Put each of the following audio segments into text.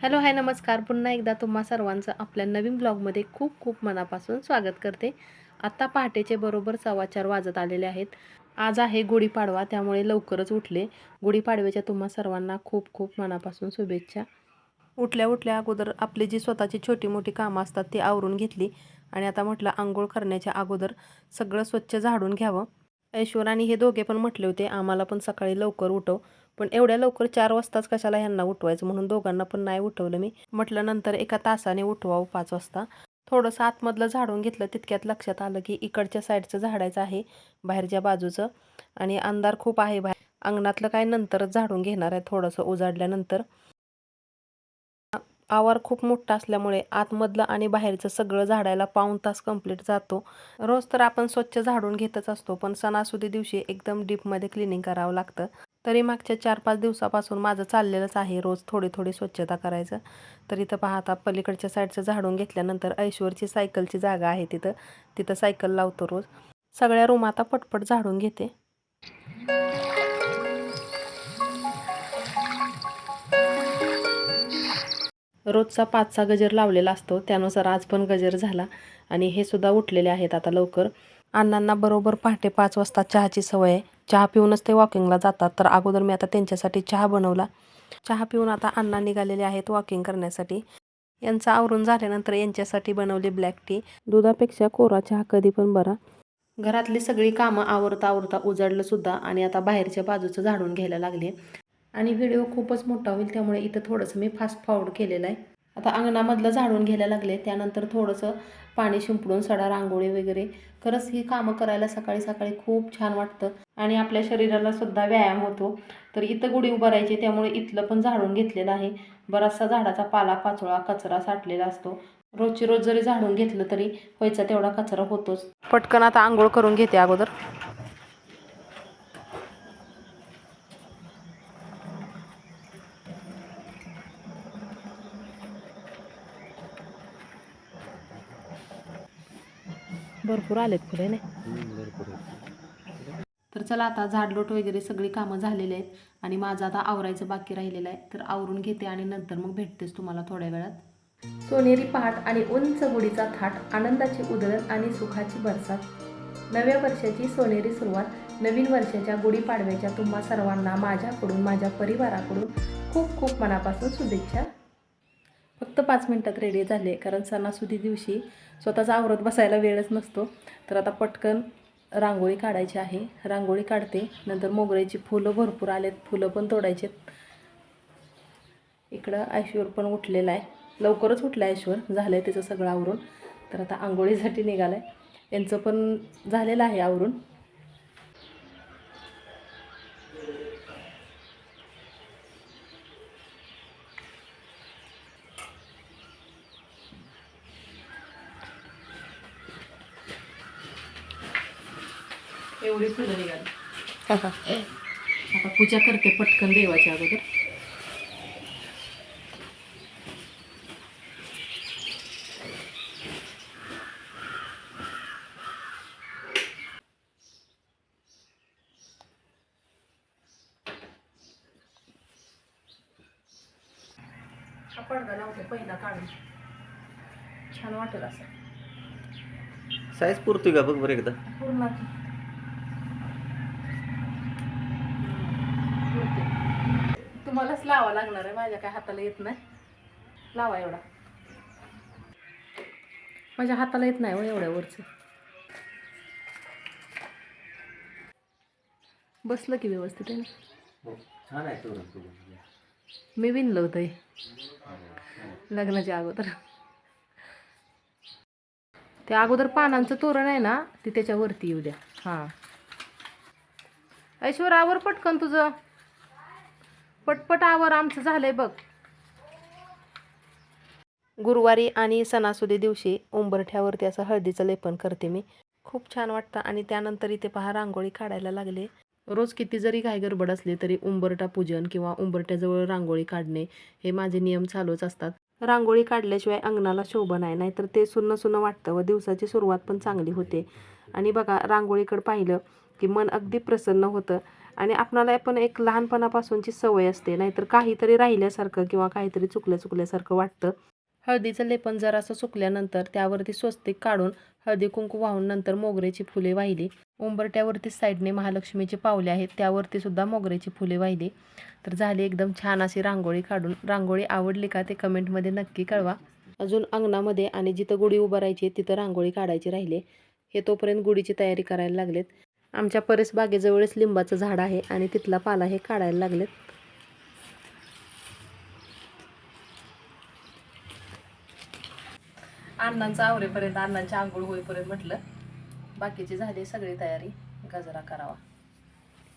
Hello hi नमस्कार. पुन्हा एकदा तुम्हा सर्वांचं आपल्या नवीन ब्लॉगमध्ये खूप खूप मनापासून स्वागत करते. आत्ता पहाटेचे बरोबर सव्वाचार वाजत आलेले आहेत. आज आहे गुढीपाडवा त्यामुळे लवकरच उठले. गुढीपाडव्याच्या तुम्हा सर्वांना खूप खूप मनापासून शुभेच्छा. उठल्या उठल्या अगोदर आपली जी स्वतःची छोटी मोठी कामं असतात ती आवरून घेतली. आणि आता म्हटलं आंघोळ करण्याच्या अगोदर सगळं स्वच्छ झाडून घ्यावं. ऐश्वर आणि हे दोघे पण म्हटले होते आम्हाला पण सकाळी लवकर उठव. पण एवढ्या लवकर चार वाजताच कशाला ह्यांना उठवायचं? म्हणून दोघांना पण नाही उठवलं मी. म्हटलं नंतर एका तासाने उठवावं पाच वाजता. थोडंसं आतमधलं झाडून घेतलं तितक्यात लक्षात आलं की इकडच्या साईडचं झाडायचं आहे बाहेरच्या बाजूचं. आणि अंधार खूप आहे बाहेर. अंगणातलं काय नंतरच झाडून घेणार आहे थोडंसं उजाडल्यानंतर आवार खूप मोठा असल्यामुळे आतमधलं आणि बाहेरचं सगळं झाडायला पाऊण तास कंप्लीट जातो. रोज तर आपण स्वच्छ झाडून घेतच असतो पण सणासुदी दिवशी एकदम डीपमध्ये क्लिनिंग करावं लागतं. तरी मागच्या चार पाच दिवसापासून माझं चाललेलंच आहे रोज थोडी थोडी स्वच्छता करायचं. तर इथं पाहता पलीकडच्या साईडचं झाडून घेतल्यानंतर ऐश्वरची सायकलची जागा आहे तिथं. तिथं सायकल लावतो रोज. सगळ्या रूम आता पटपट झाडून घेते. रोजचा पाचचा गजर लावलेला असतो. त्यानुसार आज पण गजर झाला. आणि हे सुद्धा उठलेले आहेत आता लवकर. अण्णांना बरोबर पहाटे पाच वाजता चहाची सवय आहे. चहा पिऊनच ते वॉकिंगला जातात. तर अगोदर मी आता त्यांच्यासाठी चहा बनवला. चहा पिऊन आता अण्णा निघालेले आहेत वॉकिंग करण्यासाठी. यांचं आवरून झाल्यानंतर यांच्यासाठी बनवली ब्लॅक टी दुधापेक्षा कोरा चहा कधी पण बरा. घरातली सगळी कामं आवरता आवरता उजाडलं सुद्धा आणि आता बाहेरच्या बाजूचं झाडून घ्यायला लागले. आणि व्हिडिओ खूपच मोठा होईल त्यामुळे इथं थोडंसं मी फास्ट फॉरवर्ड केलेलं आहे. आता अंगणामधलं झाडून घ्यायला लागले त्यानंतर थोडंसं पाणी शिंपडून सडा रांगोळी वगैरे. खरंच ही कामं करायला सकाळी सकाळी खूप छान वाटतं. आणि आपल्या शरीराला सुद्धा व्यायाम होतो. तर इथं गुढी उभारायची त्यामुळे इथलं पण झाडून घेतलेलं आहे. बराचसा झाडाचा पाला पाचोळा कचरा साठलेला असतो. रोजची रोज जरी झाडून घेतलं तरी व्हायचा तेवढा कचरा होतोच. पटकन आता आंघोळ करून घेते अगोदर. भरपूर आलेत फुले नाही? तर चला आता झाडलोट वगैरे सगळी कामं झालेली आहेत आणि माझं आता आवरायचं बाकी राहिलेलं आहे. तर आवरून घेते आणि नंतर मग भेटतेच तुम्हाला थोड्या वेळात. सोनेरी पहाट आणि उंच गुढीचा थाट आनंदाची उधळण आणि सुखाची बरसात. नव्या वर्षाची सोनेरी सुरुवात नवीन वर्षाच्या गुढीपाडव्याच्या तुम्हा सर्वांना माझ्याकडून माझ्या परिवाराकडून खूप खूप मनापासून शुभेच्छा. फक्त पाच मिनटात रेडी झाले. कारण सणासुदी दिवशी स्वतःचा आवरत बसायला वेळच नसतो. तर आता पटकन रांगोळी काढायची आहे. रांगोळी काढते. नंतर मोगऱ्याची फुलं भरपूर आलेत. फुलं पण तोडायचेत इकडं ऐश्वर पण उठलेला आहे. लवकरच उठलं ऐश्वर. झालं आहे त्याचं सगळं आवरून. तर आता आंघोळीसाठी निघालं आहे यांचं पण झालेलं आहे आवरून. एवढी फुलं निघाली. आता पूजा करते पटकन देवाच्या अगोदर. हा पडदा लावते पहिला काढून. छान वाटेल असं. साईज पुरतोय का? बघ बरं एकदा. पूर्ण तुम्हालाच लावा लागणार आहे माझ्या काय हाताला येत नाही. लावा एवढा. माझ्या हाताला येत नाही हो एवढ्या वरचं. बसलं की व्यवस्थित आहे ना? तो मी विणलं होतं हे. लग्नाच्या अगोदर. ते अगोदर पानांचं तोरण आहे ना ते त्याच्यावरती येऊ द्या. हां. ऐश्वर आवर पटकन तुझं. पटपट आवर आमचं झालंय बघ. गुरुवारी आणि सणासुदी दिवशी उंबरठ्यावरती असं हळदीचं लेपन करते मी. खूप छान वाटतं आणि त्यानंतर इथे पहा रांगोळी काढायला लागले. रोज किती जरी घाई गडबड असली तरी उंबरटा पूजन किंवा उंबरट्याजवळ रांगोळी काढणे हे माझे नियम चालूच असतात. रांगोळी काढल्याशिवाय अंगणाला शोभा नाही नाहीतर ते सुन्न सुन्न वाटतं व दिवसाची सुरुवात पण चांगली होते. आणि बघा रांगोळीकडे पाहिलं की मन अगदी प्रसन्न होतं. आणि आपणाला पण एक लहानपणापासूनची सवय असते. नाहीतर काहीतरी राहिल्यासारखं किंवा काहीतरी चुकल्या चुकल्यासारखं वाटतं. हळदीचं लेपन जरासं सुकल्यानंतर त्यावरती स्वस्तिक काढून हळदी कुंकू वाहून नंतर मोगऱ्याची फुले वाहिली. उंबरट्यावरती साईडने महालक्ष्मीची पावले आहेत. त्यावरती सुद्धा मोगऱ्याची फुले वाहिली. तर झाली एकदम छान अशी रांगोळी काढून. रांगोळी आवडली का ते कमेंटमध्ये नक्की कळवा. अजून अंगणामध्ये आणि जिथं गुढी उभारायची तिथं रांगोळी काढायची राहिले हे तोपर्यंत गुढीची तयारी करायला लागलेत. आमच्या परस बागेजवळच लिंबाचं झाड आहे आणि तिथला पाला हे काढायला लागलेत. अण्णांचं आवरेपर्यंत अण्णांची आंघोळ होईपर्यंत म्हटलं बाकीची झाली सगळी तयारी गजरा करावा.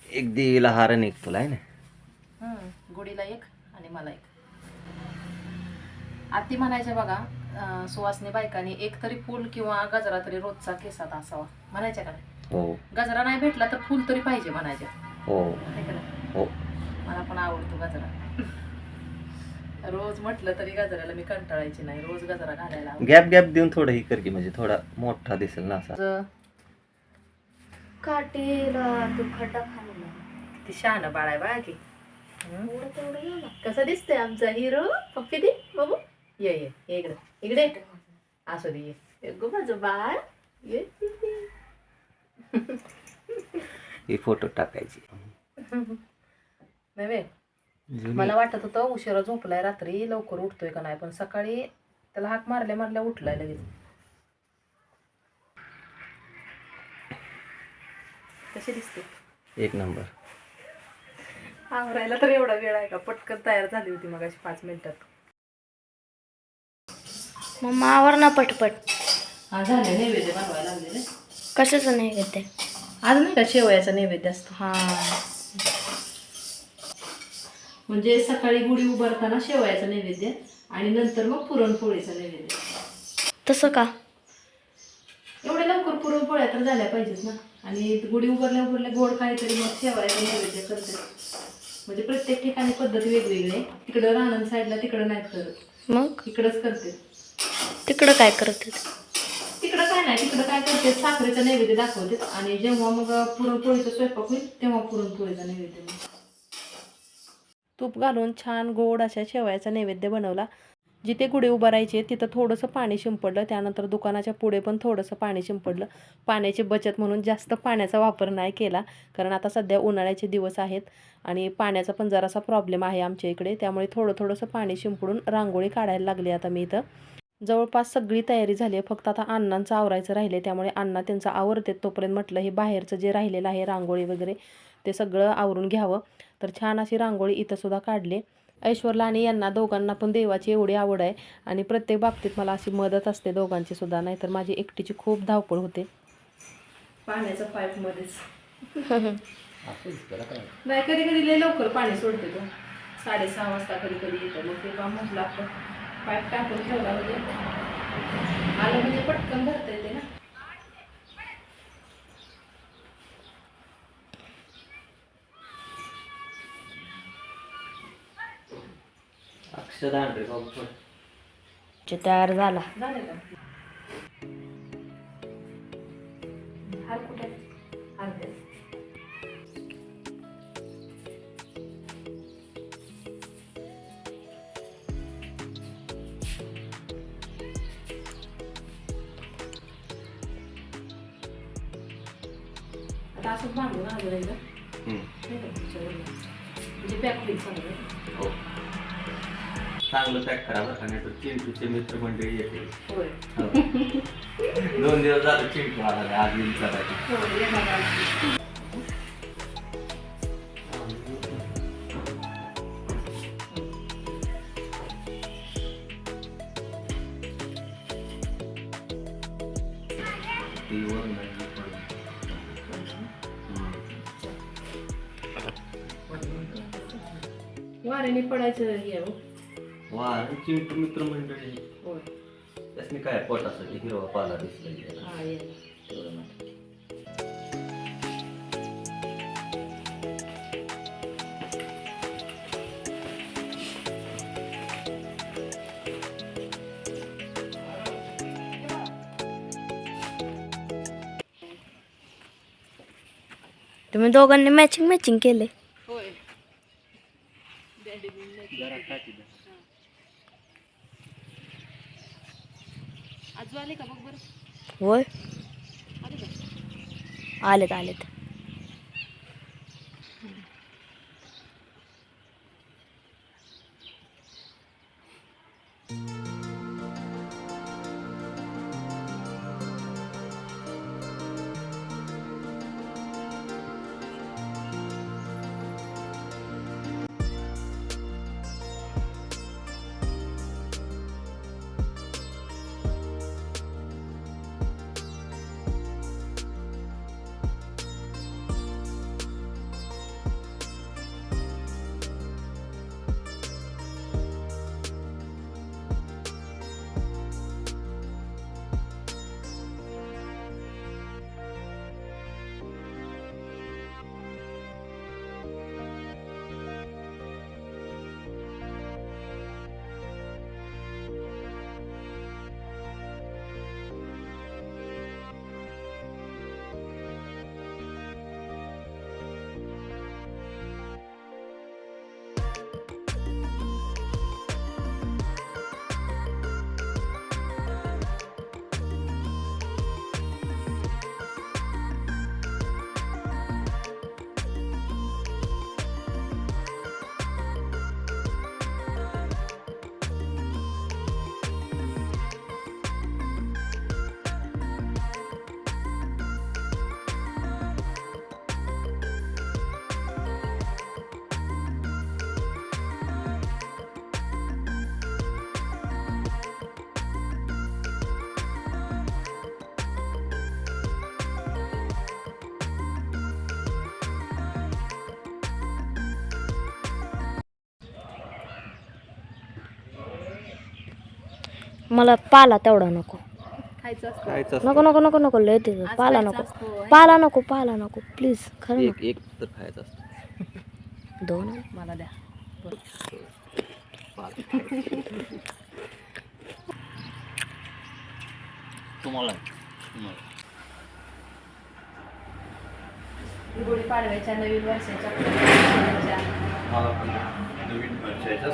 एक देवीला हार आणि एक तुला आहे ना. हम्म, गुढीला एक आणि मला एक. आत्ती म्हणायच्या बघा अं, सुवासनी बायकांनी एक तरी फूल किंवा गजरा तरी रोजचा केसात असावा. म्हणायच्या का नाही? हो. गजरा नाही भेटला तर फूल तरी पाहिजे म्हणायच्या हो. है. मला पण आवडतो गजरा. रोज म्हटलं तरी गजराला मी कंटाळायची नाही. रोज गजरा घालायला. गॅप गॅप देऊन थोडं ही कर की म्हणजे थोडा मोठा दिसेल ना असा. काटेला तो खड्डा खाल्ला ती शहाणं बाळ आहे बाळा की. कसं दिसतंय आमचा? हिरो? पप्पी दे. बाबू ये. ये इकडे. इकडे. असू दे ये. ये गो माझं बाळ ये ही फोटो टाकायची. मला वाटत होतं उशिरा झोपलाय रात्री लवकर उठतोय का नाही पण सकाळी त्याला हाक मारल्या मारल्या उठलाय लगेच. कशी दिसते? एक नंबर. आवरायला तर एवढा वेळ आहे का? पटकन तयार झाली होती मग पाच मिनिटात. मम्मा आवर ना पटपट. झाले नैवेद्य बनवायला लागलेले. कशाचं नाही घेते आज नाही का शेवयाचा नैवेद्य असतो? हा. म्हणजे सकाळी गुढी उभारताना शेवयाचा नैवेद्य आणि नंतर मग पुरणपोळीचा नैवेद्य. तसं का? एवढ्या लवकर पुरणपोळ्या तर झाल्या पाहिजेत ना. आणि गुढी उभारल्या उभारल्या गोड काहीतरी मग शेवयाचा नैवेद्य करते म्हणजे प्रत्येक ठिकाणी पद्धत वेगवेगळी आहे. तिकडं राहणं साईडला तिकडं नाहीत करत. मग? इकडंच करते तिकडं काय करते तिकडं काय नाही तिकडं काय करते साखरेचा नैवेद्य दाखवते. आणि जेव्हा मग पुरणपोळीचा स्वयंपाक होईल तेव्हा पुरणपोळीचा नैवेद्य तूप घालून छान गोड अशा शेवयाचा नैवेद्य बनवला. जिथे गुढे उभारायचे तिथं थोडंसं पाणी शिंपडलं. त्यानंतर दुकानाच्या पुढे पण थोडंसं पाणी शिंपडलं. पाण्याची बचत म्हणून जास्त पाण्याचा वापर नाही केला कारण आता सध्या उन्हाळ्याचे दिवस आहेत आणि पाण्याचा पण जरासा प्रॉब्लेम आहे आमच्या इकडे. त्यामुळे थोडं थोडंसं पाणी शिंपडून रांगोळी काढायला लागली आता मी इथं. जवळपास सगळी तयारी झाली आहे. फक्त आता अण्णांचं आवरायचं राहिले त्यामुळे अण्णा त्यांचं आवरते तोपर्यंत म्हटलं हे बाहेरचं जे राहिलेलं आहे रांगोळी वगैरे ते सगळं आवरून घ्यावं. तर छान अशी रांगोळी इथं सुद्धा काढली. ऐश्वर्ला आणि यांना दोघांना पण देवाची एवढी आवड आहे. आणि प्रत्येक बाबतीत मला अशी मदत असते दोघांची सुद्धा. नाहीतर माझी एकटीची खूप धावपळ होते. पाण्याच्या पाईपमध्येच नाही कधी कधी लवकर पाणी सोडते तो. साडेसहा वाजता कधी कधी येतं. मग तेव्हा म्हटलं आपण पाईप टाकून ठेवला म्हणजे. आलं म्हणजे पटकन भरता येते ना. अक्षदा आणले बाबू. तयार झाला. झाले का? आता असंच. नाही का म्हणजे पॅक होईल चांगलं हो चांगलं पॅक करा बरं का नाही तर चिंटूचे मित्र मंडळी येते होय हो. दोन दिवस झाले चिंटू आला नाही. आज येणार आहे. वाऱ्याने पडायचं हे हो. वा चिंटू मित्र मंडळी. होय. त्यासनी काय पोटासाठी हिरवा पाला दिसला हा ये तेवढं मात्र. तुम्ही दोघांनी मॅचिंग मॅचिंग केले होय जरा टाकी द्या. आजू आले का बघ बरं होय आले का आलेत मला पाला तेवढा नको. खायचं असतं. खायचं नको नको नको नको लय ते आज पाला खायचं नको. असतो. पाला नको पाला नको प्लीज खरं एक एक तर खायचं असतं. दोन. मला द्या. तुम्हाला. गुढीपाडव्याच्या नवीन वर्षाच्या शुभेच्छा. मला पण नवीन वर्षाच्या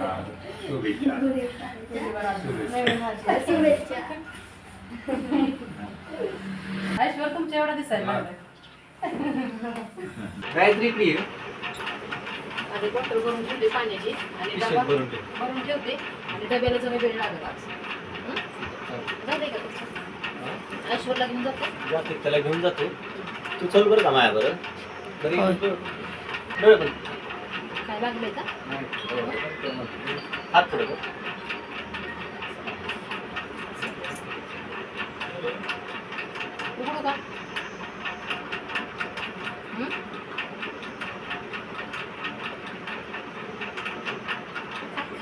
शुभेच्छा. ऐश्वर तुमच्या एवढा दिसायला. गायत्री प्रिय आधी बॉटल भरून ठेवते पाण्याची आणि डबा भरून ठेव. भरून ठेवते आणि डब्याला जमी वेळ हं? जाऊ दे का तुमचं? ऐश्वरला घेऊन जाते जाते त्याला घेऊन जातो तू चल बरं का माया बरं बरी. डोळे पण काय लागले का हात पुढे कर. उघडू का हं?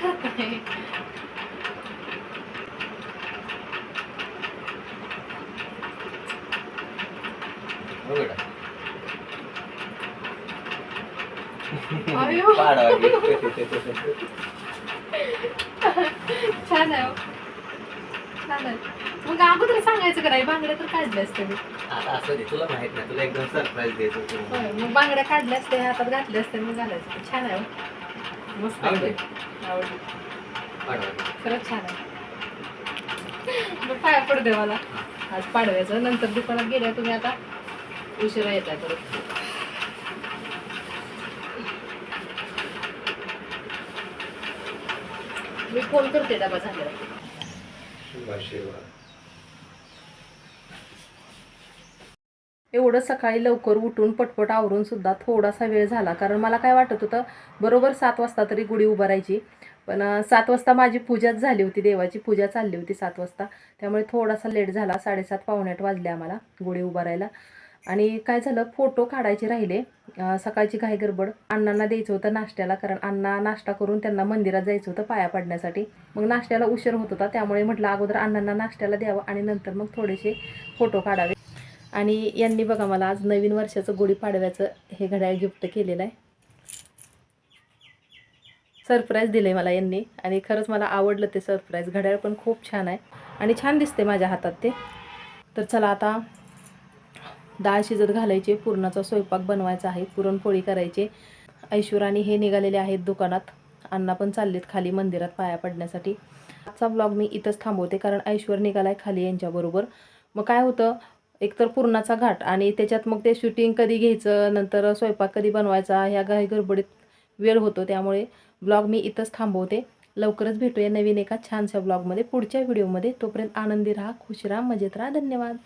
काय करताय? हो बेटा अयो. पाडावाली. छान आहे हो. छान आहे. मग अगोदर सांगायचं का नाही? बांगड्या तर काढल्या असते मी. आता असं दे तुला माहीत नाही. तुला एकदम सरप्राईज द्यायचं होतं. होय, मग बांगड्या काढल्या असते हातात घातल्या असते मग घालायचं. छान आहे हो. मस्त आहे. आवडली? खरंच छान आहे. मग पाया पडते मला. आज पाडव्याचं. नंतर दुकानात गेल्या तुम्ही आता. उशिरा येत आहे परत. मी फोन करते डबा झाल्यावर. शुभ आशीर्वाद. एवढं सकाळी लवकर उठून पटपट आवरून सुद्धा थोडासा वेळ झाला. कारण मला काय वाटत होतं बरोबर सात वाजता तरी गुढी उभारायची. पण सात वाजता माझी पूजाच झाली होती देवाची पूजा चालली होती सात वाजता. त्यामुळे थोडासा लेट झाला साडेसात पावणेआठ वाजले आम्हाला गुढी उभारायला. आणि काय झालं? फोटो काढायचे राहिले. सकाळची काही गडबड. अण्णांना द्यायचं होतं नाश्त्याला कारण अण्णा नाश्ता करून त्यांना मंदिरात जायचं होतं पाया पडण्यासाठी. मग नाश्त्याला उशीर होत होता त्यामुळे म्हटलं अगोदर अण्णांना नाश्त्याला द्यावं आणि नंतर मग थोडेसे फोटो काढावे. आणि यांनी बघा मला आज नवीन वर्षाचं गुढीपाडव्याचं हे घड्याळ गिफ्ट केलेलं आहे. सरप्राईज दिलं आहे मला यांनी. आणि खरंच मला आवडलं ते सरप्राईज घड्याळ पण खूप छान आहे. आणि छान दिसते माझ्या हातात ते. तर चला आता डाळ शिजत घालायचे पुरणाचा स्वयंपाक बनवायचा आहे पुरणपोळी करायचे. ऐश्वर्याने हे निघालेले आहेत दुकानात. अण्णा पण चाललेत खाली मंदिरात पाया पडण्यासाठी. आजचा ब्लॉग मी इथंच थांबवते कारण ऐश्वर निघालाय खाली यांच्याबरोबर. मग काय होतं? एकतर पूर्णाचा घाट आणि त्याच्यात मग ते शूटिंग कधी घ्यायचं नंतर स्वयंपाक कधी बनवायचा ह्या काही गडबडीत वेळ होतो. त्यामुळे ब्लॉग मी इथंच थांबवते. लवकरच भेटूया नवीन एका छानशा ब्लॉगमध्ये पुढच्या व्हिडिओमध्ये तोपर्यंत आनंदी राहा खुश राहा मजेत राहा. धन्यवाद.